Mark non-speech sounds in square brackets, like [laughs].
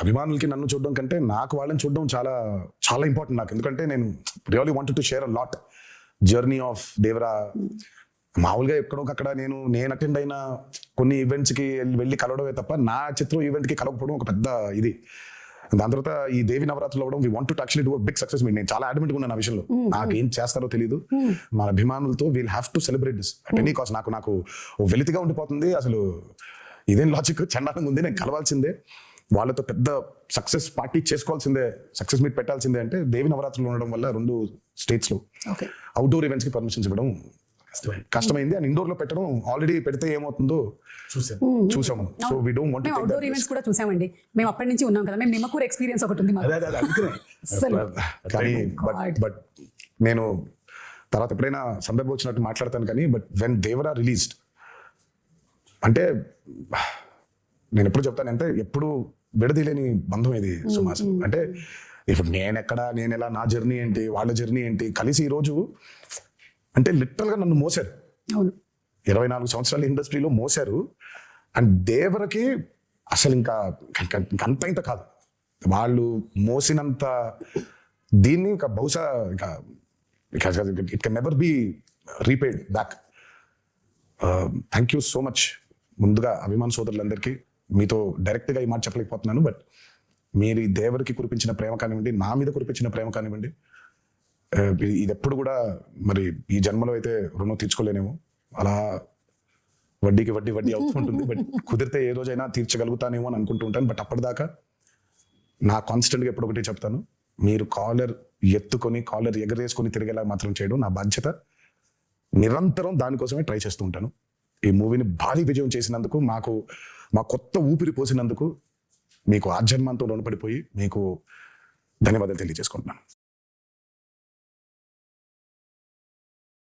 అభిమానులకి నన్ను చూడడం కంటే నాకు వాళ్ళని చూడడం చాలా చాలా ఇంపార్టెంట్ నాకు. ఎందుకంటే నేను really wanted to share a lot journey of Devara మామూలుగా ఎక్కడొకక్కడ నేను నేను అటెండ్ అయిన కొన్ని ఈవెంట్స్కి వెళ్ళి- కలవడమే తప్ప నా చిత్రం ఈవెంట్కి కలవకపోవడం ఒక పెద్ద ఇది. దాని తర్వాత ఈ దేవి నవరాత్రులు అవ్వడం we want to actually do big success meet నేను చాలా అడ్మిట్ ఉన్నాను ఆ విషయంలో. నాకు ఏం చేస్తారో తెలియదు మన అభిమానులతో we'll have to celebrate this at any cost నాకు నాకు వెలితిగా ఉండిపోతుంది. అసలు ఇదేం లాజిక్ చండాలంగా ఉంది. నేను కలవాల్సిందే. వాళ్ళతో పెద్ద సక్సెస్ పార్టీ చేసుకోవాల్సిందే సక్సెస్ మీట్ పెట్టాల్సిందే అంటే దేవి నవరాత్రులు ఉండడం వల్ల రెండు స్టేట్స్లో. అవుట్డోర్ ఈవెంట్స్కి పర్మిషన్స్ ఇవ్వడం కష్టమైంది. అండ్ ఇండోర్లో పెట్టడం ఆల్రెడీ పెడితే ఏమవుతుందో చూసాం. చూసాము so we don't want outdoor events కూడా చూసామండి. మేము అప్పటి నుంచి ఉన్నాం కదా. మేము నిమ్మకూరు ఎక్స్పీరియన్స్ ఒకటి ఉంది. [laughs] కానీ Oh my బట్ బట్ నేను తర్వాత ఎప్పుడైనా సందర్భం వచ్చినట్టు మాట్లాడతాను కానీ బట్ వెన్ దేవరా రిలీజ్డ్ అంటే [sighs] నేను ఎప్పుడు చెప్తాను అంటే ఎప్పుడు విడదీలేని బంధం ఇది సుమాస్ అంటే ఇప్పుడు నేను ఎక్కడ నేను ఎలా నా జర్నీ ఏంటి వాళ్ళ జర్నీ ఏంటి కలిసి ఈ రోజు అంటే లిటరల్గా నన్ను మోసారు. ఇరవై నాలుగు సంవత్సరాల ఇండస్ట్రీలో మోసారు. అండ్ దేవరకి అసలు ఇంకా అంత ఇంత కాదు. వాళ్ళు మోసినంత దీన్ని ఇంకా బహుశా ఇంకా it can never be repaid back thank you so much ముందుగా అభిమాన సోదరులందరికీ మీతో డైరెక్ట్గా ఈ మాట చెప్పలేకపోతున్నాను బట్ మీరు ఈ దేవరికి కురిపించిన ప్రేమ కానివ్వండి నా మీద కురిపించిన ప్రేమ కానివ్వండి ఇది- ఎప్పుడు కూడా మరి ఈ జన్మలో అయితే రుణం తీర్చుకోలేనేమో. అలా వడ్డీకి వడ్డీ వడ్డీ అవుతూ ఉంటుంది బట్ కుదిరితే ఏ రోజైనా తీర్చగలుగుతానేమో అని అనుకుంటూ ఉంటాను బట్ అప్పటిదాకా నా కాన్స్టెంట్గా ఎప్పుడు ఒకటి చెప్తాను మీరు కాలర్ ఎత్తుకొని కాలర్ ఎగరేసుకొని తిరిగేలా మాత్రం చేయడం నా బాధ్యత. నిరంతరం దానికోసమే ట్రై చేస్తూ ఉంటాను. ఈ మూవీని భారీ విజయం చేసినందుకు మాకు మా కొత్త ఊపిరి పోసినందుకు మీకు ఆజన్మంతో రుణపడిపోయి మీకు ధన్యవాదాలు తెలియజేసుకుంటున్నాను.